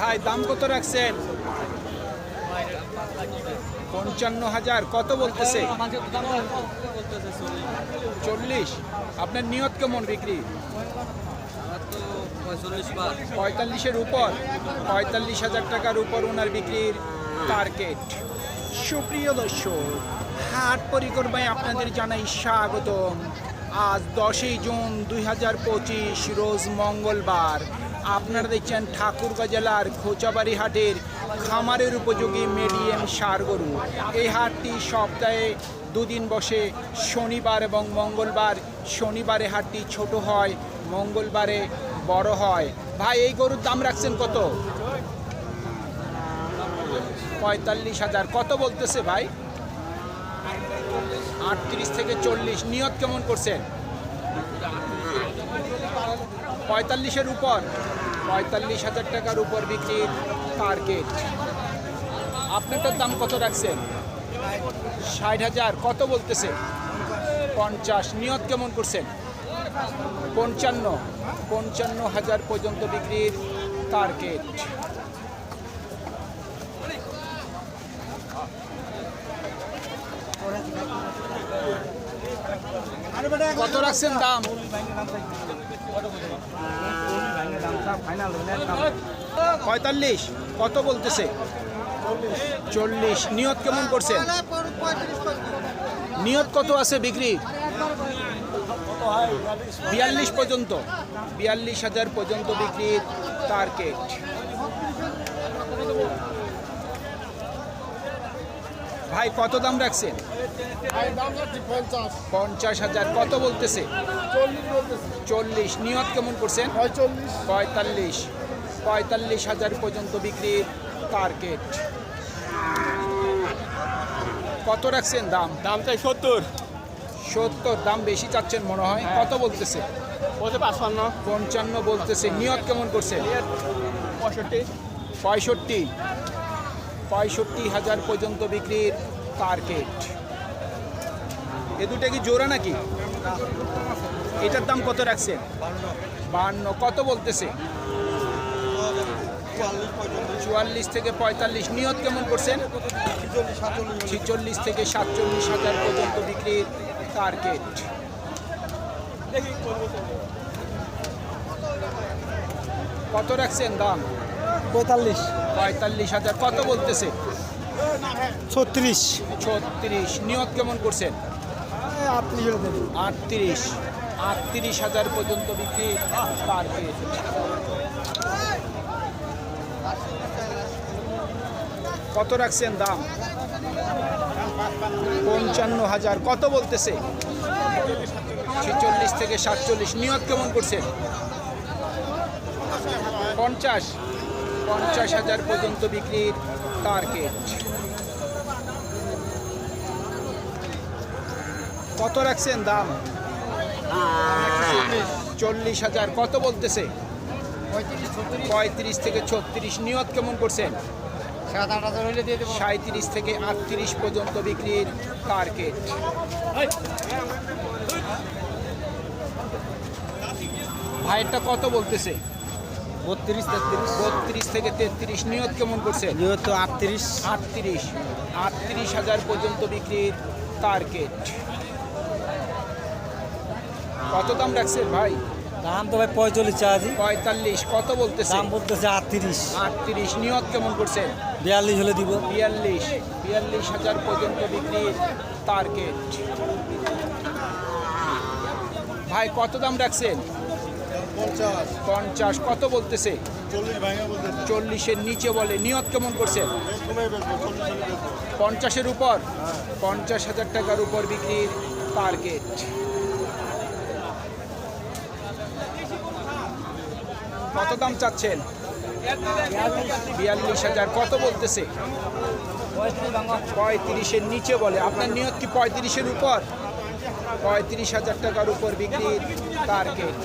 ভাই, দাম কত রাখছেন? পঞ্চান্ন হাজার, কত বলতেছে? চল্লিশ। আপনার নিয়ত কেমন বিক্রি? পঁয়তাল্লিশের উপর। পঁয়তাল্লিশ হাজার টাকার উপর ওনার বিক্রির টার্গেট সুপ্রিয় দর্শক, হাট পরিক্রমায় আপনাদের জানাই স্বাগতম। আজ দশই জুন দুই হাজার পঁচিশ, রোজ মঙ্গলবার। আপনারা দেখছেন ঠাকুরগাঁ জেলার খোঁচাবাড়ি হাটের খামারের উপযোগী মিডিয়াম সার গরু। এই হাটটি সপ্তাহে দুদিন বসে, শনিবার এবং মঙ্গলবার। শনিবারে হাটটি ছোট হয়, মঙ্গলবারে বড় হয়। ভাই, এই গরুর দাম রাখছেন কত? পঁয়তাল্লিশ হাজার। কত বলতেছে ভাই? আটত্রিশ থেকে চল্লিশ। নিয়ত কেমন করছেন? পঁয়তাল্লিশের উপর, পঁয়তাল্লিশ হাজার টাকার উপর বিক্রির টার্গেট আপনারটার দাম কত রাখছেন? ষাট হাজার, কত বলতেছে? পঞ্চাশ, নিয়ত কেমন করছেন? পঞ্চান্ন পঞ্চান্ন হাজার পর্যন্ত বিক্রির টার্গেট কত রাখছেন দাম? পঁয়তাল্লিশ, কত বলতেছে? চল্লিশ। নিয়ত কেমন করছেন নিয়ত কত আছে বিক্রি? বিয়াল্লিশ পর্যন্ত। বিয়াল্লিশ হাজার পর্যন্ত বিক্রির টার্গেট ভাই কত দাম রাখছেন? পঞ্চাশ। হাজার। কত বলতেছে? চল্লিশ নিয়ত কেমন করছেন? পঁয়তাল্লিশ। পঁয়তাল্লিশ। হাজার পর্যন্ত বিক্রির টার্গেট। কত রাখছেন দাম? দাম চাই সত্তর। সত্তর। দাম বেশি চাচ্ছেন মনে হয়। কত বলতেছে? পাঁচপান্ন। পঞ্চান্ন বলতেছে। নিয়ত কেমন করছেন? পঁয়ষট্টি। পঁয়ষট্টি। পঁয়ষট্টি হাজার পর্যন্ত বিক্রির টার্গেট এ দুটা কি জোড়া নাকি? এটার দাম কত রাখছেন বান্ন। কত বলতেছে? চুয়াল্লিশ থেকে পঁয়তাল্লিশ। নিয়ত কেমন করছেন? ছিচল্লিশ থেকে সাতচল্লিশ হাজার পর্যন্ত বিক্রির টার্গেট কত রাখছেন দাম? পঁয়তাল্লিশ। পঁয়তাল্লিশ হাজার। কত বলতেছে? ছত্রিশ। ছত্রিশ। নিয়ত কেমন করছেন? আটত্রিশ আটত্রিশ। আটত্রিশ হাজার পর্যন্ত বিক্রি টার্গেট কত রাখছেন দাম? পঞ্চান্ন হাজার। কত বলতেছে? ছেচল্লিশ থেকে সাতচল্লিশ। নিয়ত কেমন করছেন? পঞ্চাশ। পঞ্চাশ হাজার পর্যন্ত বিক্রির টার্গেট কত রাখছেন দাম? চল্লিশ হাজার। কত বলতেছে? পঁয়ত্রিশ থেকে ছত্রিশ। নিয়ত কেমন করছেন? সাঁত্রিশ থেকে আটত্রিশ পর্যন্ত বিক্রির টার্গেট ভাইয়েরটা কত বলতেছে? বত্রিশ তেত্রিশ। বত্রিশ থেকে তেত্রিশ নিয়ত কেমন করছে? যেহেতু আটত্রিশ। আটত্রিশ। আটত্রিশ হাজার পর্যন্ত বিক্রির টার্গেট কত দাম রাখছেন ভাই? দাম তো ভাই পঁয়তাল্লিশ চার্জি পঁয়তাল্লিশ কত বলতেছে? দাম বলতেছে আটত্রিশ। আটত্রিশ নিয়ত কেমন করছেন বিয়াল্লিশ হলে দিব। বিয়াল্লিশ বিয়াল্লিশ হাজার পর্যন্ত বিক্রির টার্গেট ভাই কত দাম রাখছেন? পঞ্চাশ। কত বলতেছে? চল্লিশের নিচে বলে। নিয়ত কেমন করছেন পঞ্চাশের উপর? পঞ্চাশ হাজার টাকার উপর বিক্রির টার্গেট কত দাম চাচ্ছেন? বিয়াল্লিশ হাজার। কত বলতেছে? পঁয়ত্রিশের নিচে বলে। আপনার নিয়ত কি পঁয়ত্রিশের উপর? পঁয়ত্রিশ হাজার টাকার উপর বিক্রির টার্গেট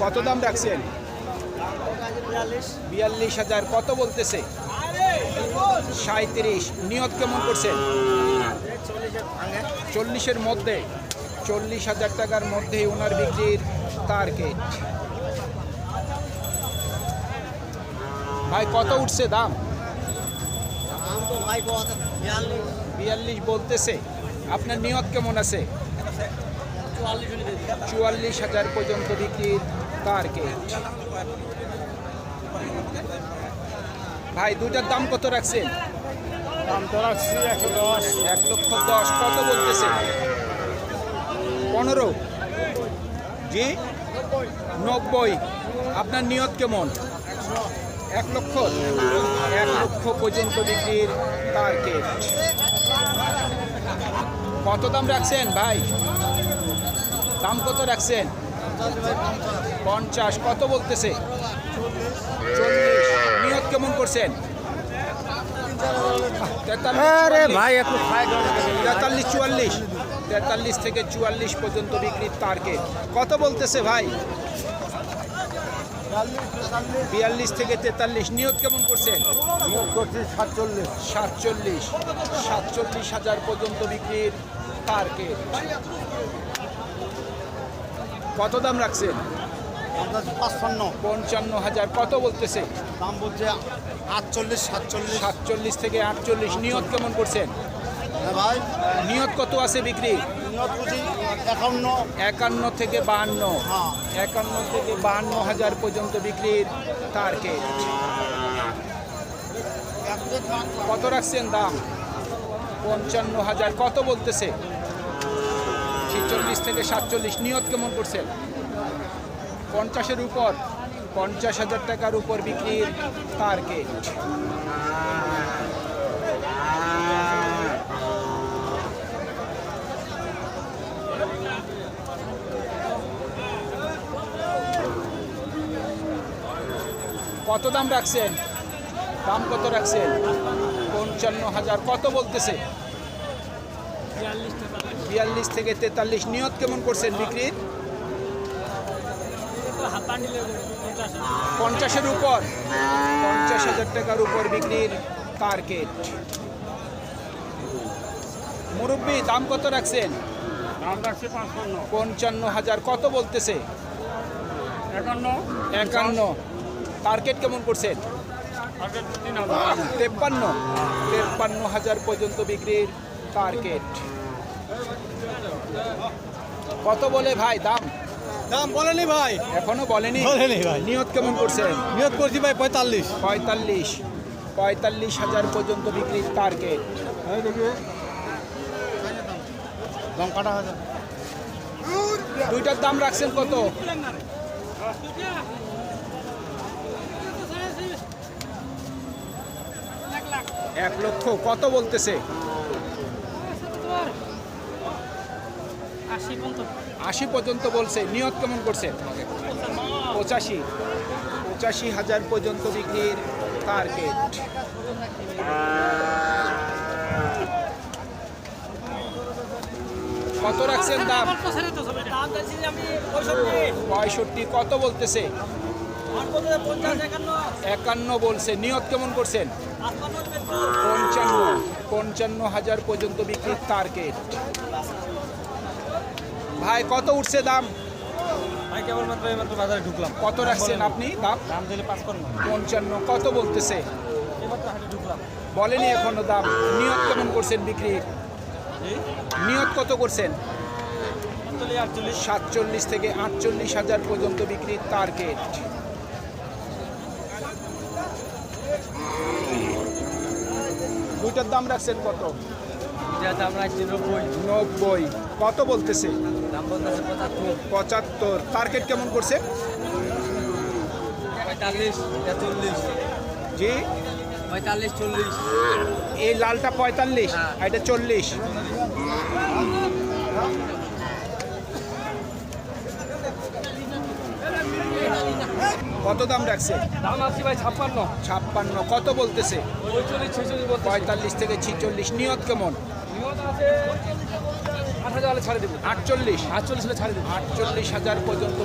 কত দাম রাখছেন? বিয়াল্লিশ হাজার। কত বলতেছে? সাঁত্রিশ নিয়ত কেমন করছেন? চল্লিশের মধ্যে। চল্লিশ হাজার টাকার মধ্যে ওনার বিক্রির টার্গেট ভাই কত উঠছে দাম? বিয়াল্লিশ বলতেছে। আপনার নিয়ত কেমন আছে? চুয়াল্লিশ হাজার পর্যন্ত বিক্রির টার্গেট ভাই দুইটার দাম কত রাখছেন? দাম তো রাখছি একশো দশ। এক লক্ষ দশ কত বলতেছে? পনেরো। জি? নব্বই। আপনার নিয়ত কেমন? এক লক্ষ। এক লক্ষ পর্যন্ত বিক্রির টার্গেট কত দাম রাখছেন ভাই? দাম কত রাখছেন? পঞ্চাশ কত বলতেছে? চল্লিশ। নিয়ত কেমন করছেন? তেতাল্লিশ ভাই একটু তেতাল্লিশ চুয়াল্লিশ। তেতাল্লিশ থেকে চুয়াল্লিশ পর্যন্ত বিক্রির টার্গেট কত বলতেছে ভাই? বিয়াল্লিশ থেকে তেতাল্লিশ। নিয়ত কেমন করছেন? করছি সাতচল্লিশ। সাতচল্লিশ। সাতচল্লিশ হাজার পর্যন্ত বিক্রির টার্গেট কত দাম রাখছেন? পাঁচপান্ন। পঞ্চান্ন হাজার। কত বলতেছে? দাম বলছে আটচল্লিশ সাতচল্লিশ। সাতচল্লিশ থেকে আটচল্লিশ। নিয়ত কেমন করছেন? ভাই। নিয়ত কত আছে বিক্রি? একান্ন। একান্ন থেকে বাহান্ন। হ্যাঁ। একান্ন থেকে বাহান্ন হাজার পর্যন্ত বিক্রির টার্গেট কত রাখছেন দাম? পঞ্চান্ন হাজার। কত বলতেছে? ছেচল্লিশ থেকে সাতচল্লিশ। নিয়ত কেমন করছেন পঞ্চাশের উপর পঞ্চাশ হাজার টাকার উপর বিক্রির টার্গেট কত দাম রাখছেন? দাম কত রাখছেন? পঞ্চান্ন হাজার। কত বলতেছে? বিয়াল্লিশ থেকে তেতাল্লিশ। নিয়ত কেমন করছেন বিক্রির পঞ্চাশের উপর। পঞ্চাশ হাজার টাকার উপর বিক্রির টার্গেট মুরব্বী দাম কত রাখছেন? পঞ্চান্ন হাজার। কত বলতেছে? একান্ন। একান্ন। টার্গেট কেমন করছেন তেপ্পান্ন। তেপ্পান্ন হাজার পর্যন্ত বিক্রির টার্গেট কত বলে ভাই দাম? দাম বলেনি ভাই। এখনও বলেনি? বলেনি ভাই। নিয়ত কেমন করছেন? নিয়ত করছি ভাই পঁয়তাল্লিশ। পঁয়তাল্লিশ। পঁয়তাল্লিশ হাজার পর্যন্ত বিক্রির টার্গেট এই দাম কাটা হাজার দুইটার দাম রাখছেন কত? এক লক্ষ কত বলতেছে? আশি পর্যন্ত বলছে। নিয়ত কেমন করছে? পঁচাশি। পঁচাশি হাজার পর্যন্ত বিক্রির টার্গেট কত রাখছেন দাম? পঁয়ষট্টি। কত বলতেছে? একান্ন? বলছে। নিয়ত কেমন করছেন? পঞ্চান্ন। পঞ্চান্ন হাজার পর্যন্ত বিক্রির টার্গেট ভাই কত উঠছে দাম? ভাই বাজারে ঢুকলাম। কত রাখছেন আপনি দাম? পঞ্চান্ন। কত বলতেছে? বলেনি এখনও দাম। নিয়ত কেমন করছেন বিক্রি নিয়ত কত করছেন? সাতচল্লিশ থেকে আটচল্লিশ হাজার পর্যন্ত বিক্রির টার্গেট দুইটার দাম রাখছেন কত? দাম রাখছি নব্বই। নব্বই। কত বলতেছে? দাম বলতেছে পঁচাত্তর। পঁচাত্তর। টার্গেট কেমন করছে? পঁয়তাল্লিশ চল্লিশ জি? পঁয়তাল্লিশ চল্লিশ। এই লালটা পঁয়তাল্লিশ হ্যাঁ। এটা চল্লিশ। কত দাম রাখছে? দাম আসছি ভাই ছাপ্পান্ন। ছাপ্পান্ন। কত বলতেছে? পঁয়তাল্লিশ ছেচল্লিশ বলতে পঁয়তাল্লিশ থেকে ছিচল্লিশ। নিয়ত কেমন? আট হাজার ছাড়ে দেবো। আটচল্লিশ? আটচল্লিশ ছাড়ে দেবো। আটচল্লিশ হাজার পর্যন্ত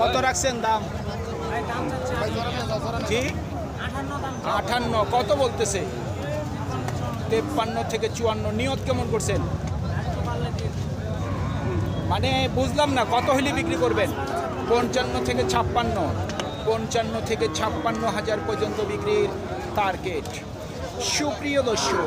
কত রাখছেন দাম? জি। আটান্ন কত বলতেছে? তেপ্পান্ন থেকে চুয়ান্ন, নিয়ত কেমন করছেন? মানে বুঝলাম না, কত হলে বিক্রি করবেন? পঞ্চান্ন থেকে ছাপ্পান্ন, পঞ্চান্ন থেকে ছাপ্পান্ন হাজার পর্যন্ত বিক্রির টার্গেট সুপ্রিয় দর্শক